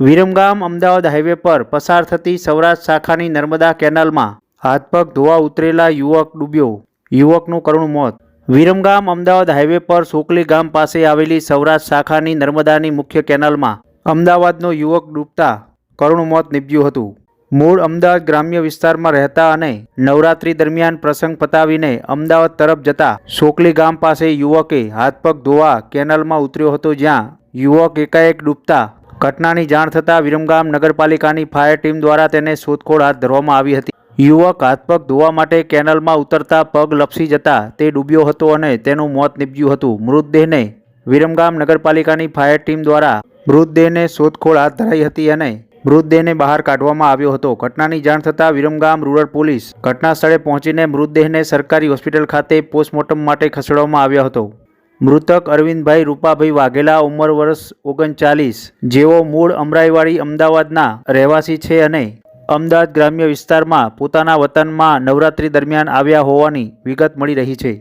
Viramgam Ahmedabad highway પર પસાર થતી સૌરાષ્ટ્ર શાખાની નર્મદા કેનાલમાં હાથપગ ધોવા ઉતરેલા યુવક ડૂબ્યો. યુવકનું કરુણ મોત. વિરમગામ અમદાવાદ હાઈવે પર સોકલી ગામ પાસે આવેલી સૌરાષ્ટ્ર શાખાની નર્મદાની મુખ્ય કેનાલમાં અમદાવાદનો યુવક ડૂબતા કરુણ મોત નીપજ્યું હતું. મૂળ અમદાવાદ ગ્રામ્ય વિસ્તારમાં રહેતા અને નવરાત્રી દરમિયાન પ્રસંગ પતાવીને અમદાવાદ તરફ જતા સોકલી ગામ પાસે યુવકે હાથપગ ધોવા કેનાલમાં ઉતર્યો હતો જ્યાં યુવક એકાએક ડૂબતા ઘટનાની જાણ થતાં વિરમગામ નગરપાલિકાની ફાયર ટીમ દ્વારા તેને શોધખોળ હાથ ધરવામાં આવી હતી. યુવક હાથપગ ધોવા માટે કેનલમાં ઉતરતા પગ લપસી જતા તે ડૂબ્યો હતો અને તેનું મોત નીપજ્યું હતું. મૃતદેહને વિરમગામ નગરપાલિકાની ફાયર ટીમ દ્વારા મૃતદેહને શોધખોળ હાથ ધરાઈ હતી અને મૃતદેહને બહાર કાઢવામાં આવ્યો હતો. ઘટનાની જાણ થતાં વિરમગામ રૂરલ પોલીસ ઘટના સ્થળે પહોંચીને મૃતદેહને સરકારી હોસ્પિટલ ખાતે પોસ્ટમોર્ટમ માટે ખસેડવામાં આવ્યો હતો. મૃતક અરવિંદભાઈ રૂપાભાઈ વાઘેલા ઉંમર વર્ષ ઓગણચાલીસ, જેઓ મૂળ અમરાઈવાડી, અમદાવાદના રહેવાસી છે અને અમદાવાદ ગ્રામ્ય વિસ્તારમાં પોતાના વતનમાં નવરાત્રી દરમિયાન આવ્યા હોવાની વિગત મળી રહી છે.